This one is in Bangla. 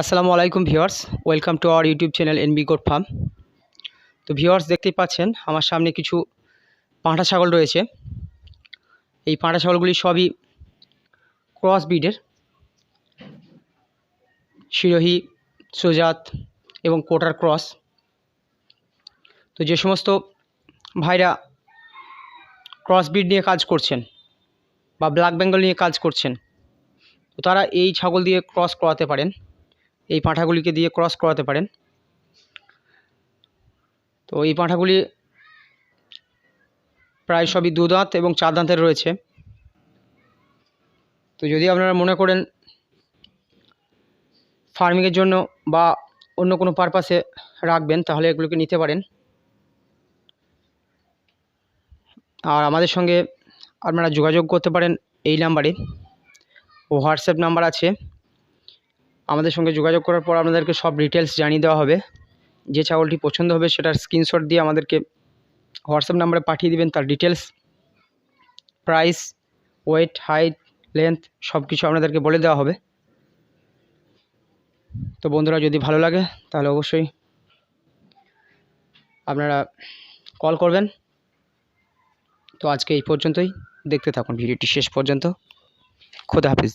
আসসালামু আলাইকুম viewers, welcome to our YouTube channel NB goat farm. তো ভিওয়ার্স দেখতেই পাচ্ছেন, আমার সামনে কিছু পাঁঠা ছাগল রয়েছে। এই পাঁঠা ছাগলগুলি সবই ক্রস ব্রিডের। শিরোহী, সোজাত এবং কোটার ক্রস। তো যে সমস্ত ভাইরা ক্রস ব্রিড নিয়ে কাজ করছেন বা ব্ল্যাক বেঙ্গল নিয়ে কাজ করছেন, তো তারা এই ছাগল দিয়ে ক্রস করাতে পারেন। এই পাঁঠাগুলিকে দিয়ে ক্রস করাতে পারেন। তো এই পাঁঠাগুলি প্রায় সবই দু দাঁত এবং চার দাঁতের রয়েছে। তো যদি আপনারা মনে করেন ফার্মিংয়ের জন্য বা অন্য কোনো পারপাসে রাখবেন, তাহলে এগুলোকে নিতে পারেন। আর আমাদের সঙ্গে আপনারা যোগাযোগ করতে পারেন এই নাম্বারে ও হোয়াটসঅ্যাপ নাম্বার আছে। আমাদের সঙ্গে যোগাযোগ করার পর আপনাদেরকে সব ডিটেলস জানিয়ে দেওয়া হবে। যে ছাগলটি পছন্দ হবে সেটার স্ক্রিনশট দিয়ে আমাদেরকে হোয়াটসঅ্যাপ নাম্বারে পাঠিয়ে দিবেন, তার details price weight height length সব কিছু আপনাদেরকে বলে দেওয়া হবে। তো বন্ধুরা, যদি ভালো লাগে, তাহলে অবশ্যই আপনারা কল করবেন। তো আজকে এই পর্যন্তই। দেখতে থাকুন, ভিডিওটি শেষ পর্যন্ত। খোদা হাফিজ।